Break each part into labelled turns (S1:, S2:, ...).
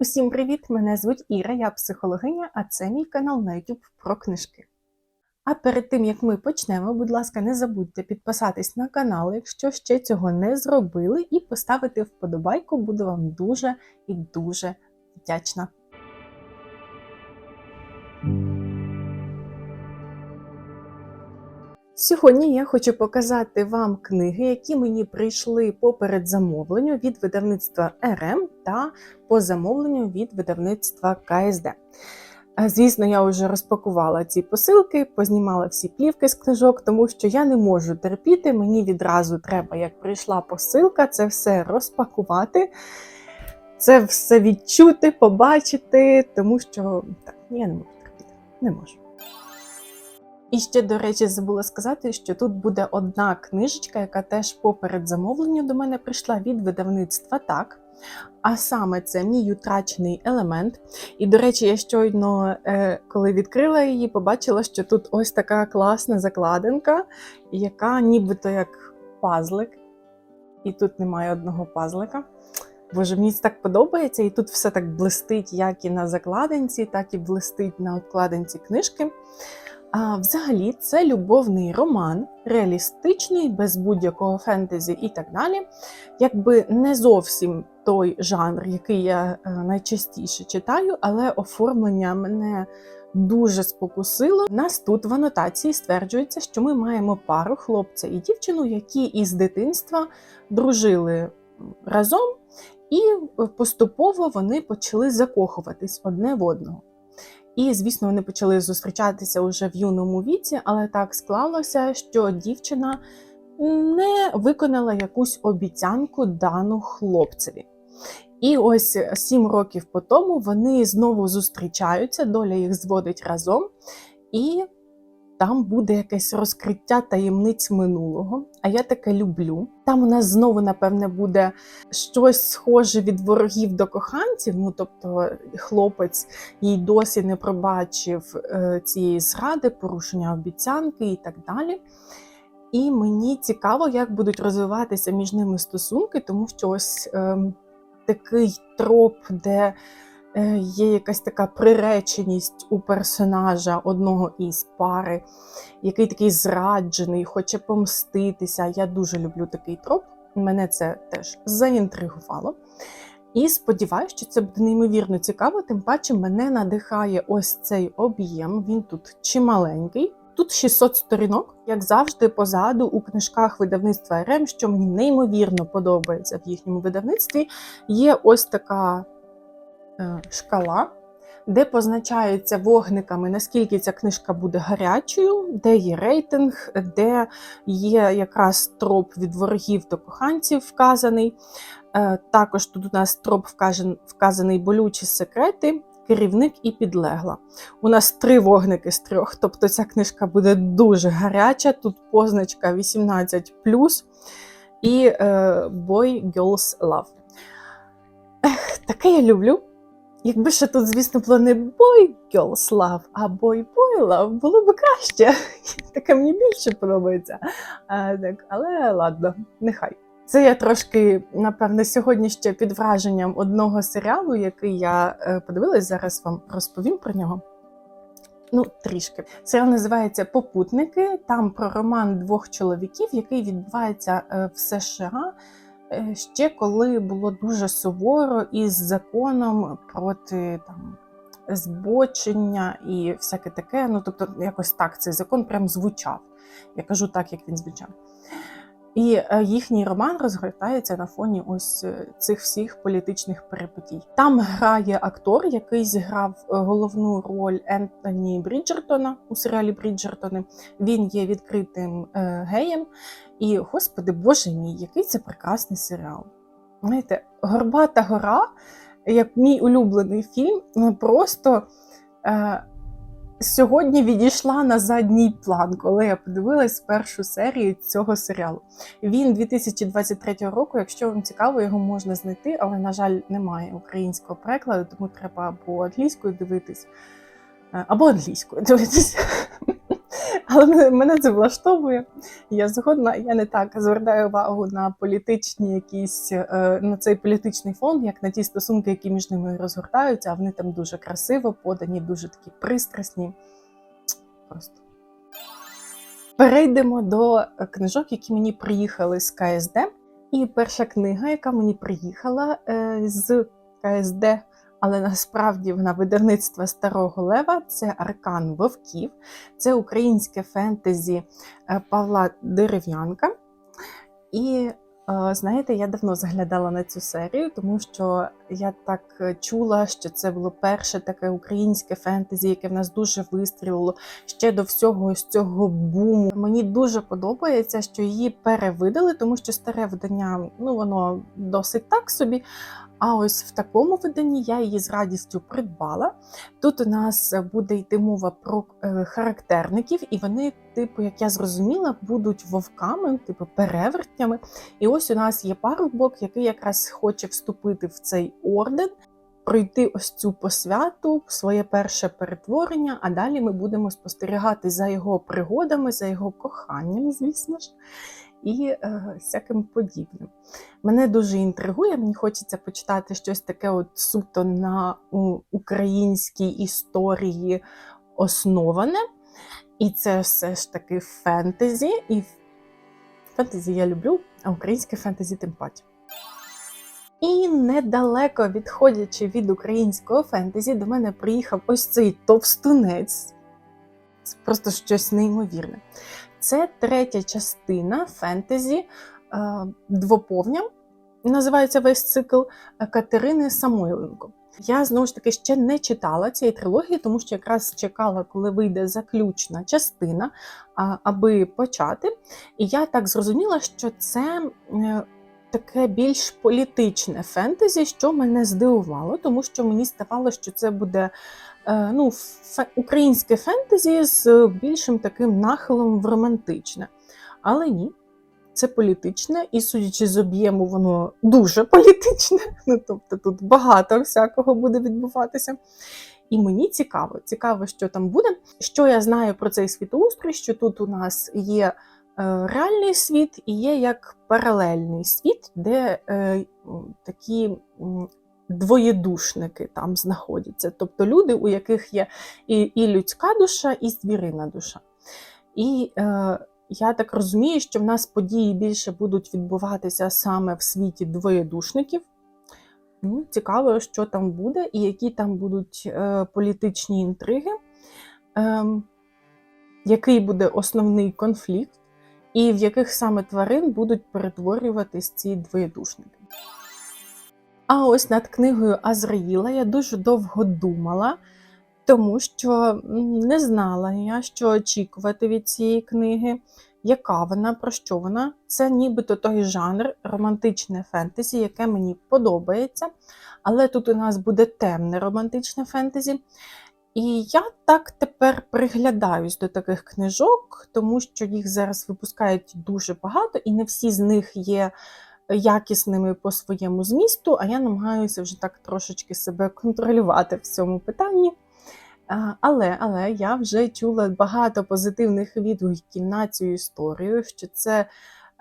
S1: Усім привіт! Мене звуть Іра, я психологиня, а це мій канал на YouTube про книжки. А перед тим як ми почнемо, будь ласка, не забудьте підписатись на канал, якщо ще цього не зробили, і поставити вподобайку, буду вам дуже і дуже вдячна. Сьогодні я хочу показати вам книги, які мені прийшли по передзамовленню від видавництва РМ та по замовленню від видавництва КСД. Е, Звісно, я вже розпакувала ці посилки, познімала всі плівки з книжок, тому що я не можу терпіти. Мені відразу треба, як прийшла посилка, це все розпакувати, це все відчути, побачити, тому що так, я не можу терпіти. Не можу. І ще, до речі, забула сказати, що тут буде одна книжечка, яка теж по передзамовленню до мене прийшла від видавництва так. А саме це мій утрачений елемент. І, до речі, я щойно, е, коли відкрила її, побачила, що тут ось така класна закладинка, яка нібито як пазлик. І тут немає одного пазлика. Боже, мені це так подобається, і тут все так блистить, як і на закладинці, так і блистить на обкладинці книжки. А взагалі, це любовний роман, реалістичний, без будь-якого фентезі і так далі. Якби не зовсім той жанр, який я е, найчастіше читаю, але оформлення мене дуже спокусило. Нас тут в анотації стверджується, що ми маємо пару хлопця і дівчину, які із дитинства дружили разом, і поступово вони почали закохуватись одне в одного. І, звісно, вони почали зустрічатися уже в юному віці, але так склалося, що дівчина не виконала якусь обіцянку дану хлопцеві. І ось сім років по тому вони знову зустрічаються, доля їх зводить разом, і там буде якесь розкриття таємниць минулого. А я таке люблю. Там у нас знову, напевне, буде щось схоже від ворогів до коханців. Ну тобто, хлопець їй досі не пробачив е, цієї зради, порушення обіцянки і так далі. І мені цікаво, як будуть розвиватися між ними стосунки, тому що ось е, такий троп, де е, є якась така приреченість у персонажа одного із пари, який такий зраджений, хоче помститися. Я дуже люблю такий троп. Мене це теж заінтригувало. І сподіваюся, що це буде неймовірно цікаво, тим паче мене надихає ось цей об'єм. Він тут чималенький. Тут 600 сторінок, як завжди, позаду у книжках видавництва РМ, що мені неймовірно подобається в їхньому видавництві, є ось така е, шкала, де позначаються вогниками, наскільки ця книжка буде гарячою, де є рейтинг, де є якраз троп від ворогів до коханців вказаний. Е, також тут у нас троп вказаний болючі секрети керівник і підлегла. У нас три вогники з трьох, тобто ця книжка буде дуже гаряча. Тут позначка 18 і е, Boy Girls Love. Ех, Таке я люблю. Якби ще тут, звісно, було не Boy Girls Love, а Boy Boy Love, було б краще. Таке мені більше подобається. А, так, Але ладно, нехай. Це я трошки, напевне, сьогодні ще під враженням одного серіалу, який я е, подивилась, зараз вам розповім про нього. Ну, трішки. Серіал називається Попутники. Там про роман двох чоловіків, який відбувається е, в США ще коли було дуже суворо із законом проти там. Збочення і всяке таке. Ну, тобто, якось так цей закон прям звучав. Я кажу так, як він звучав. І е, їхній роман розгортається на фоні ось е, цих всіх політичних перипетій. Там грає актор, який зіграв е, головну роль Ентоні Бріджертона у серіалі Бріджертони. Він є відкритим геєм. І, господи, боже мій, який це прекрасний серіал. Знаєте, Горбата гора, як мій улюблений фільм, просто сьогодні відійшла на задній план, коли я подивилась першу серію цього серіалу. Він 2023 року. Якщо вам цікаво, його можна знайти, але, на жаль, немає українського перекладу, тому треба або англійською дивитись, е, або англійською дивитись. Але мене- це влаштовує. Я згодна, я не так звертаю увагу на політичні якісь е, на цей політичний фон, як на ті стосунки, які між ними розгортаються, а вони там дуже красиво подані, дуже такі пристрасні. Просто. Перейдемо до книжок, які мені приїхали з КСД. І перша книга, яка мені приїхала е, з КСД, але насправді вона видавництва Старого Лева, це Аркан Вовків, це українське фентезі е, Павла Дерев'янка. І е, знаєте, я давно заглядала на цю серію, тому що я так е, чула, що це було перше таке українське фентезі, яке в нас дуже вистрілило ще до всього ось цього буму. Мені дуже подобається, що її перевидали, тому що старе видання ну воно досить так собі. А ось в такому виданні я її з радістю придбала. Тут у нас буде йти мова про е, характерників, і вони, типу, як я зрозуміла, будуть вовками, типу перевертнями. І ось у нас є парубок, який якраз хоче вступити в цей орден, пройти ось цю посвяту, своє перше перетворення. А далі ми будемо спостерігати за його пригодами, за його коханням, звісно ж. І е, всяким подібним. Мене дуже інтригує, мені хочеться почитати щось таке от суто на українській історії основане. І це все ж таки фентезі. І фентезі я люблю, а українське фентезі тим паче. І недалеко відходячи від українського фентезі, до мене приїхав ось цей товстунець. Це просто щось неймовірне. Це третя частина фентезі е, двоповня. Називається весь цикл е, Катерини Самойленко. Я знову ж таки ще не читала цієї трилогії, тому що якраз чекала, коли вийде заключна частина, аби почати. І я так зрозуміла, що це е, таке більш політичне фентезі, що мене здивувало, тому що мені здавалося, що це буде ну, фе- українське фентезі з більшим таким нахилом в романтичне. Але ні, це політичне, і судячи з об'єму, воно дуже політичне. Ну, тобто тут багато всякого буде відбуватися. І мені цікаво, цікаво, що там буде. Що я знаю про цей світоустрій, що тут у нас є е, реальний світ і є як паралельний світ, де е, такі двоєдушники там знаходяться. Тобто люди, у яких є і, і людська душа, і звірина душа. І е, я так розумію, що в нас події більше будуть відбуватися саме в світі двоєдушників. Ну, цікаво, що там буде, і які там будуть е, політичні інтриги, ем, який буде основний конфлікт, і в яких саме тварин будуть перетворюватись ці двоєдушники. А ось над книгою Азраїла я дуже довго думала, тому що не знала я, що очікувати від цієї книги, яка вона, про що вона. Це нібито той жанр романтичне фентезі, яке мені подобається. Але тут у нас буде темне романтичне фентезі. І я так тепер приглядаюсь до таких книжок, тому що їх зараз випускають дуже багато, і не всі з них є якісними по своєму змісту, а я намагаюся вже так трошечки себе контролювати в цьому питанні. Але, але я вже чула багато позитивних відгуків на цю історію, що це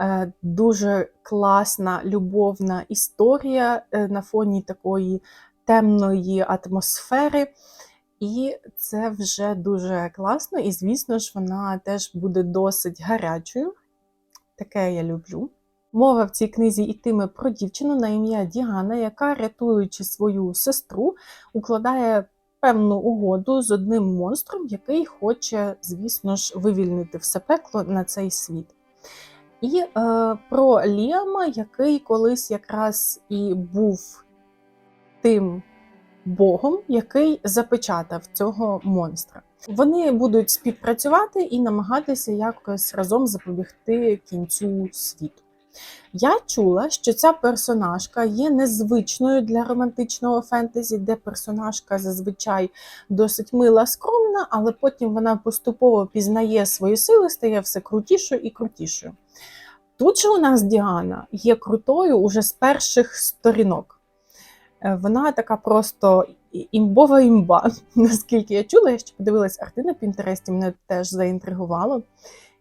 S1: е, дуже класна любовна історія е, на фоні такої темної атмосфери. І це вже дуже класно, і, звісно ж, вона теж буде досить гарячою. Таке я люблю. Мова в цій книзі йтиме про дівчину на ім'я Діана, яка, рятуючи свою сестру, укладає певну угоду з одним монстром, який хоче, звісно ж, вивільнити все пекло на цей світ. І е, про Ліама, який колись якраз і був тим богом, який запечатав цього монстра. Вони будуть співпрацювати і намагатися якось разом запобігти кінцю світу. Я чула, що ця персонажка є незвичною для романтичного фентезі, де персонажка зазвичай досить мила, скромна, але потім вона поступово пізнає свої сили, стає все крутішою і крутішою. Тут же у нас Діана є крутою уже з перших сторінок. Е, Вона така просто імбова імба. Наскільки я чула, я ще подивилась арти на Пінтересті, мене теж заінтригувало.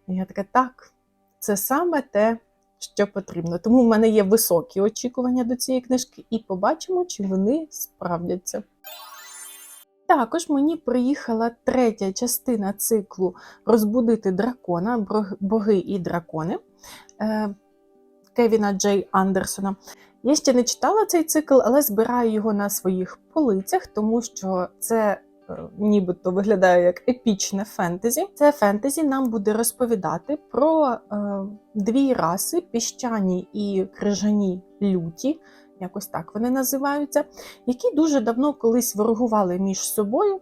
S1: І я така, так, це саме те, що потрібно. Тому в мене є високі очікування до цієї книжки, і побачимо, чи вони справдяться. Також мені приїхала третя частина циклу Розбудити дракона, боги і дракони е, Кевіна Джей Андерсона. Я ще не читала цей цикл, але збираю його на своїх полицях, тому що це нібито виглядає як епічне фентезі. Це фентезі нам буде розповідати про е, дві раси піщані і крижані люті, якось так вони називаються, які дуже давно колись ворогували між собою,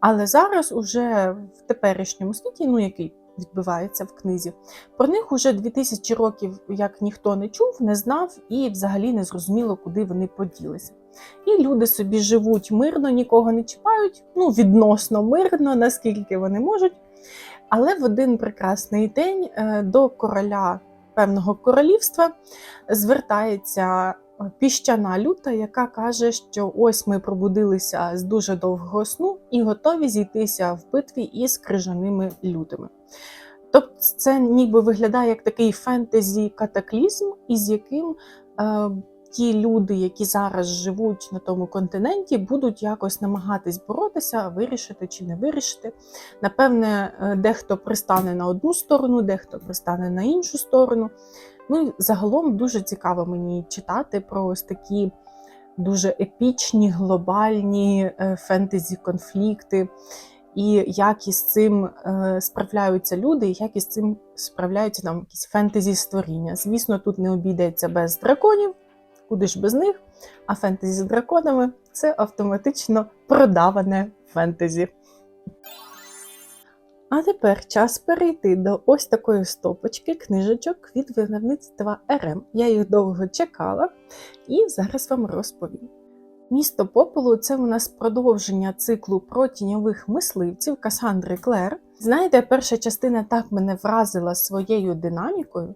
S1: але зараз, уже в теперішньому світі, ну який відбувається в книзі, про них уже 2000 років як ніхто не чув, не знав і взагалі не зрозуміло, куди вони поділися. І люди собі живуть мирно, нікого не чіпають, ну відносно мирно, наскільки вони можуть. Але в один прекрасний день е, до короля певного королівства звертається е, піщана люта, яка каже, що ось ми пробудилися з дуже довгого сну і готові зійтися в битві із крижаними лютами. Тобто це ніби виглядає як такий фентезі-катаклізм, із яким е, ті люди, які зараз живуть на тому континенті, будуть якось намагатись боротися, вирішити чи не вирішити. Напевне, е, дехто пристане на одну сторону, дехто пристане на іншу сторону. Ну і загалом дуже цікаво мені читати про ось такі дуже епічні, глобальні е, фентезі-конфлікти, і як із цим е, справляються люди, і як із цим справляються там якісь фентезі створіння. Звісно, тут не обійдеться без драконів, куди ж без них. А фентезі з драконами це автоматично продаване фентезі. А тепер час перейти до ось такої стопочки книжечок від видавництва РМ. Я їх довго чекала і зараз вам розповім. Місто попелу це у нас продовження циклу про тіньових мисливців Касандри Клер. Знаєте, перша частина так мене вразила своєю динамікою,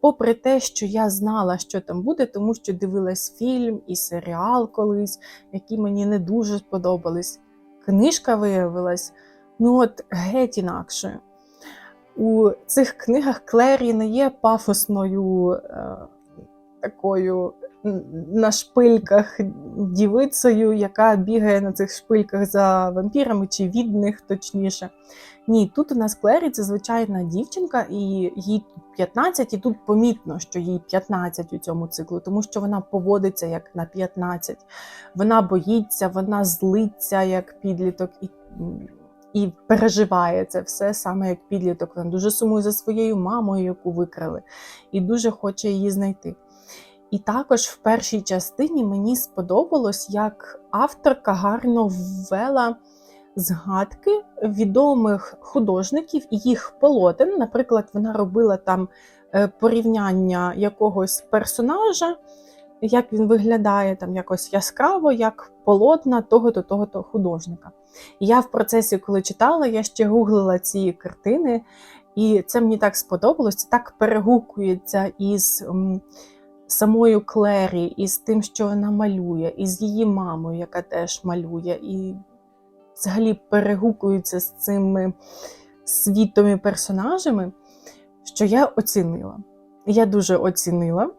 S1: попри те, що я знала, що там буде, тому що дивилась фільм і серіал колись, які мені не дуже сподобались. Книжка виявилась ну от геть інакшою. У цих книгах Клері не є пафосною е, такою на шпильках дівицею, яка бігає на цих шпильках за вампірами чи від них точніше. Ні, тут у нас Клері це звичайна дівчинка, і їй тут 15, і тут помітно, що їй 15 у цьому циклу, тому що вона поводиться як на 15. Вона боїться, вона злиться як підліток і, і переживає це все саме як підліток. Вона дуже сумує за своєю мамою, яку викрали, і дуже хоче її знайти. І також в першій частині мені сподобалось, як авторка гарно ввела згадки відомих художників і їх полотен. Наприклад, вона робила там е, порівняння якогось персонажа, як він виглядає там якось яскраво, як полотна того-то, того-то художника. Я в процесі, коли читала, я ще гуглила ці картини, і це мені так сподобалось, це так перегукується із. Самою Клері, і з тим, що вона малює, і з її мамою, яка теж малює, і взагалі перегукуються з цими світом і персонажами, що я оцінила. Я дуже оцінила.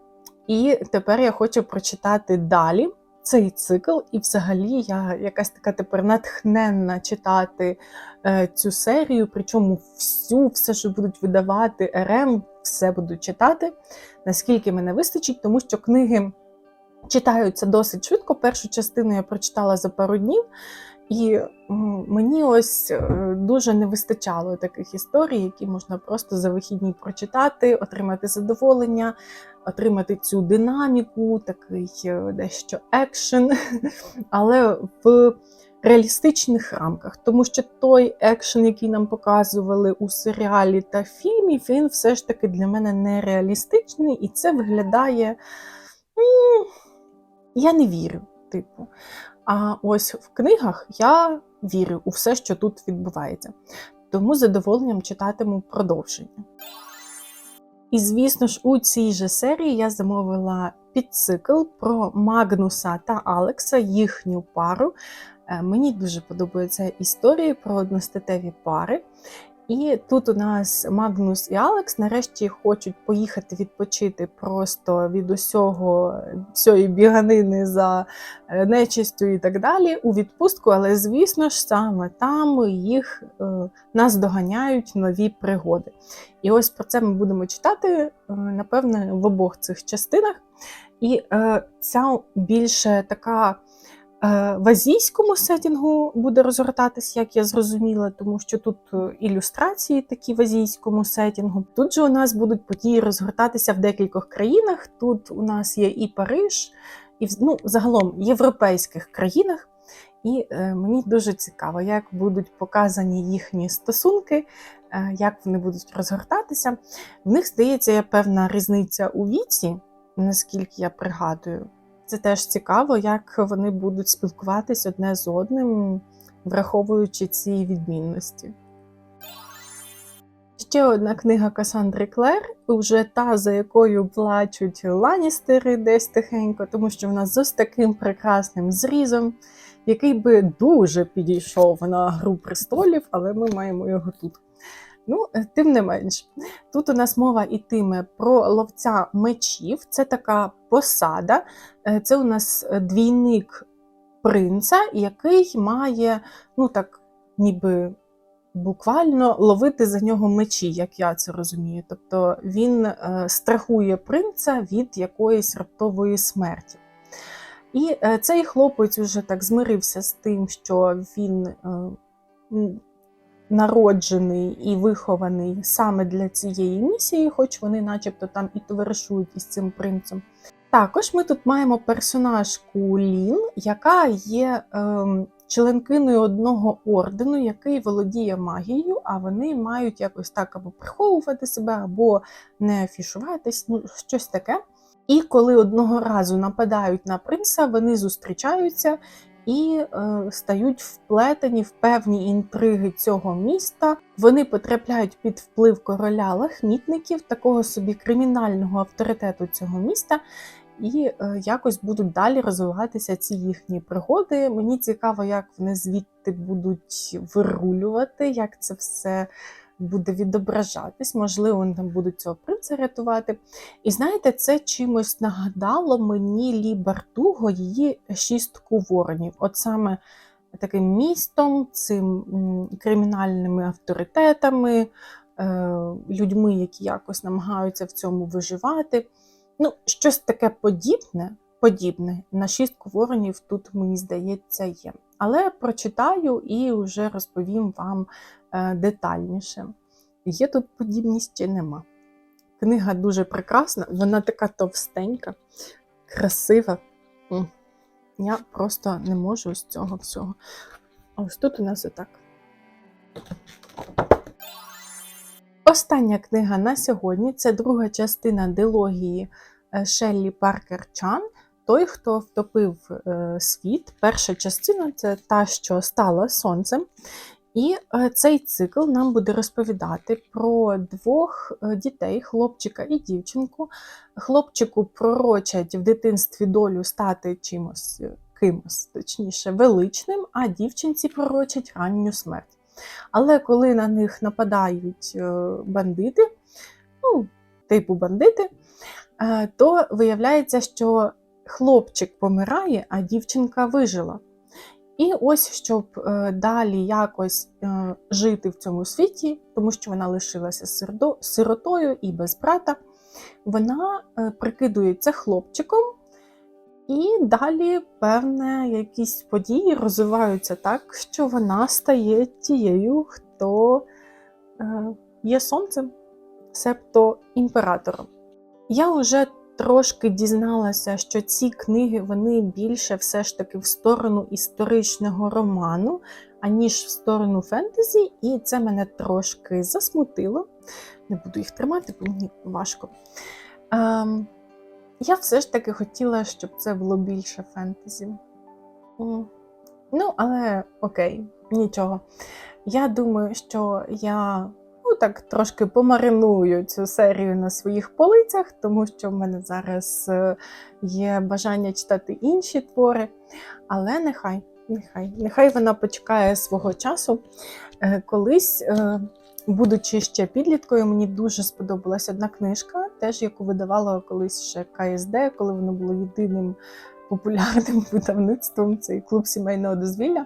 S1: І тепер я хочу прочитати далі цей цикл, і взагалі я якась така тепер натхненна читати е, цю серію, причому всю, все, що будуть видавати РМ, все буду читати, наскільки мене вистачить, тому що книги читаються досить швидко. Першу частину я прочитала за пару днів, і мені ось е, дуже не вистачало таких історій, які можна просто за вихідні прочитати, отримати задоволення, отримати цю динаміку, такий е, дещо екшен, але в реалістичних рамках, тому що той екшен, який нам показували у серіалі та фільмі, він все ж таки для мене нереалістичний, і це виглядає. Я не вірю, типу. А ось в книгах я вірю у все, що тут відбувається. Тому з задоволенням читатиму продовження. І, звісно ж, у цій же серії я замовила підцикл про Магнуса та Алекса, їхню пару. Е, Мені дуже подобаються історії про одностатеві пари. І тут у нас Магнус і Алекс нарешті хочуть поїхати відпочити просто від усього всієї біганини за е, нечистю і так далі у відпустку. Але звісно ж, саме там їх е, нас доганяють нові пригоди. І ось про це ми будемо читати, е, напевне, в обох цих частинах. І ця більше така. Е, В азійському сетінгу буде розгортатись, як я зрозуміла, тому що тут е, ілюстрації такі в азійському сетінгу. Тут же у нас будуть події розгортатися в декількох країнах. Тут у нас є і Париж, і в- ну, загалом європейських країнах. І е, мені дуже цікаво, як будуть показані їхні стосунки, е, як вони будуть розгортатися. В них здається, певна різниця у віці, наскільки я пригадую. Це теж цікаво, як вони будуть спілкуватись одне з одним, враховуючи ці відмінності. Ще одна книга Касандри Клер, вже та, за якою плачуть Ланістери десь тихенько, тому що вона з ось таким прекрасним зрізом, який би дуже підійшов на гру престолів, але ми маємо його тут. Ну, е, тим не менш, тут у нас мова йтиме про ловця мечів. Це така посада. Е, Це у нас е, двійник принца, який має, ну так, ніби буквально ловити за нього мечі, як я це розумію. Тобто він страхує принца від якоїсь раптової смерті. І цей хлопець уже так змирився з тим, що він народжений і вихований саме для цієї місії, хоч вони, начебто, там і товаришують із цим принцем. Також ми тут маємо персонажку Лін, яка є ем, членкиною одного ордену, який володіє магією, а вони мають якось так або приховувати себе, або не афішуватись, ну щось таке. І коли одного разу нападають на принца, вони зустрічаються і е, стають вплетені в певні інтриги цього міста. Вони потрапляють під вплив короля лахмітників, такого собі кримінального авторитету цього міста. І е, якось будуть далі розвиватися ці їхні пригоди. Мені цікаво, як вони звідти будуть вирулювати, як це все буде відображатись. Можливо, там будуть цього принца рятувати. І знаєте, це чимось нагадало мені Лі Бартуго її шістку воронів. От саме таким містом, цим кримінальними авторитетами, е, людьми, які якось намагаються в цьому виживати. Ну, щось таке подібне, подібне на шістку воронів тут, мені здається, є. Але прочитаю і вже розповім вам е, детальніше. Є тут подібність чи нема. Книга дуже прекрасна, вона така товстенька, красива. Я просто не можу з цього всього. А ось тут у нас отак. Остання книга на сьогодні це друга частина дилогії е, Шеллі Паркер Чан. Той, хто втопив е, світ. Перша частина це та, що стала сонцем. І е, цей цикл нам буде розповідати про двох е, дітей, хлопчика і дівчинку. Хлопчику пророчать в дитинстві долю стати чимось кимось, точніше, величним, а дівчинці пророчать ранню смерть. Але коли на них нападають бандити, ну, типу бандити, то виявляється, що хлопчик помирає, а дівчинка вижила. І ось щоб е, далі якось е, жити в цьому світі, тому що вона лишилася сиротою і без брата, вона е, прикидується хлопчиком, і далі, певне, якісь події розвиваються так, що вона стає тією, хто є сонцем, себто імператором. Я вже трошки дізналася, що ці книги вони більше все ж таки в сторону історичного роману, аніж в сторону фентезі, і це мене трошки засмутило. Не буду їх тримати, бо мені важко. Ем, я все ж таки хотіла, щоб це було більше фентезі. Ну, але окей, нічого. Я думаю, що я так трошки помариную цю серію на своїх полицях, тому що в мене зараз е, є бажання читати інші твори. Але нехай, нехай, нехай вона почекає свого часу. Е, Колись, е, будучи ще підліткою, мені дуже сподобалась одна книжка, теж яку видавала колись ще КСД, коли воно було єдиним популярним видавництвом цей клуб сімейного дозвілля.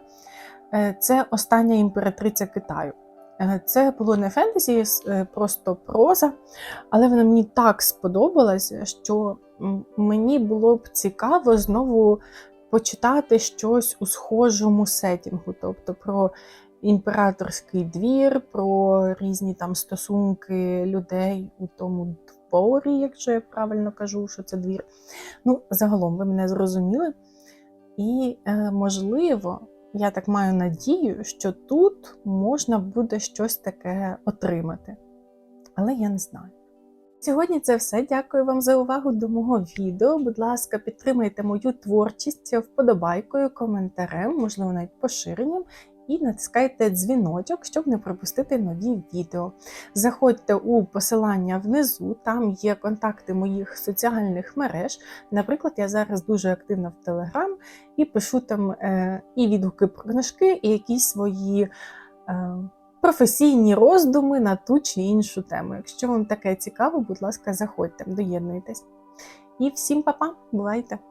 S1: Це остання імператриця Китаю. Е, Це було не фентезі, е, просто проза, але вона мені так сподобалась, що мені було б цікаво знову почитати щось у схожому сетінгу, тобто про імператорський двір, про різні там стосунки людей у тому дворі, якщо я правильно кажу, що це двір. Ну, загалом, ви мене зрозуміли. І, е, можливо, я так маю надію, що тут можна буде щось таке отримати. Але я не знаю. Сьогодні це все. Дякую вам за увагу до мого відео. Будь ласка, підтримайте мою творчість вподобайкою, коментарем, можливо, навіть поширенням. І натискайте дзвіночок, щоб не пропустити нові відео. Заходьте у посилання внизу, там є контакти моїх соціальних мереж. Наприклад, я зараз дуже активна в Телеграм і пишу там е, і відгуки про книжки, і якісь свої е, професійні роздуми на ту чи іншу тему. Якщо вам таке цікаво, будь ласка, заходьте, доєднуйтесь. І всім па-па, бувайте!